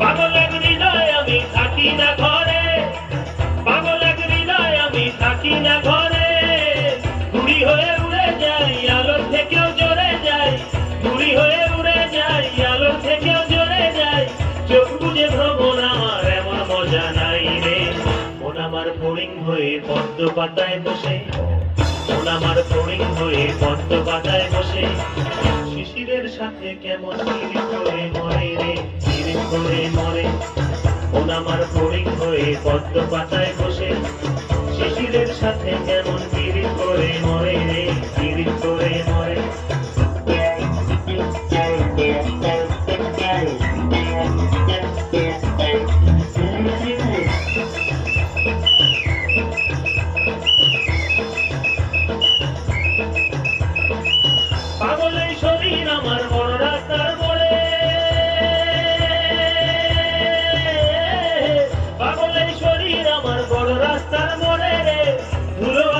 পাগল এক হৃদয় আমি থাকি না ঘরে এমন মজা নাই রে। মন আমার ফড়িং হয়ে পদ্ম পাতায় বসে। মন আমার ফড়িং হয়ে পদ্ম পাতায় বসে। শিশিরের সাথে কেমন চিরি করে মরে রে চিরি করে মরে। মন আমার ফড়িং হয়ে পদ্ম পাতায় বসে। শিশিরের সাথে কেমন চিরি করে মরে রে চিরি করে শরীর আমার বড় রাস্তার মোড়ে। পাগল এই শরীর আমার বড় রাস্তার মোড়ে রে।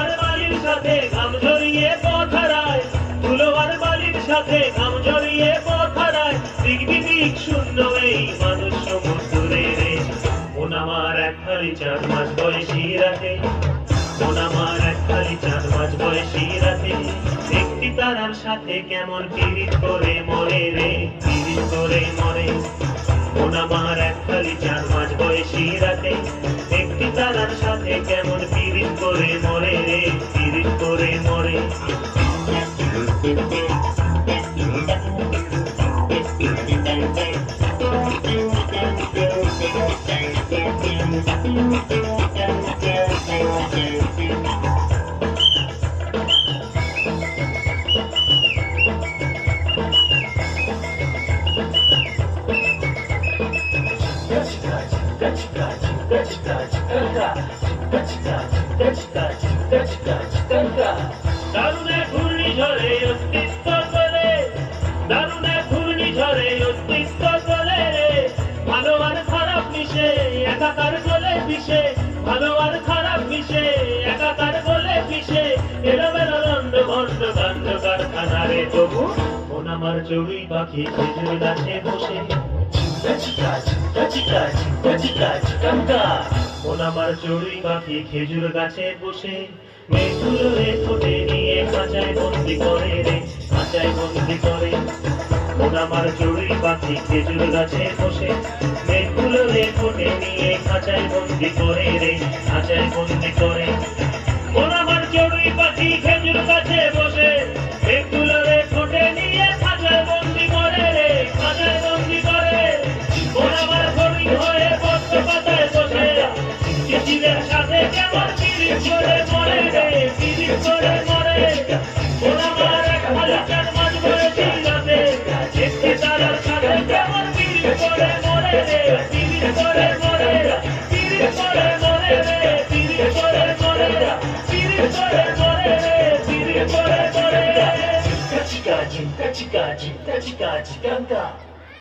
আর বালির সাথে ঘাম জড়িয়ে পথ হারায় ধুলো আর বালির সাথে ঘাম জড়িয়ে পথ হারায় দিক শূন্য এই মানুষ সমুদ্রে রে। মন আমার এক খালি চার মাস বয়সী রাতে। মন আমার এক খালি চার মাস বয়সী রাতে। তারার সাথে কেমন পিরিত করে মরে রে? পিরিত করে মরে। ওনা মার এক খালি চার মাস বয়সী রাতে একটি তারার সাথে কেমন পিরিত করে মরে রে? পিরিত করে মরে। মিশে, একাকার গলে পিষে। ভালো আর খারাপ মিশে, একাকার গলে পিষে। এলোমেলো দণ্ড আমার চড়ুই পাখি, খেজুর গাছে বসে। মন আমার চড়ুই পাখি খেজুর গাছে বসে মেঘগুলো রে ঠোঁটে নিয়ে খাঁচায় বন্দি করে রে খাঁচায় বন্দি করে আমার চড়ুই পাখি খেজুর গাছে বসে মেঘগুলো রে ঠোঁটে নিয়ে খাঁচায় বন্দি করে রে খাঁচায় বন্দি করে মন আমার চড়ুই পাখি chica, chica, chica, chica, chica,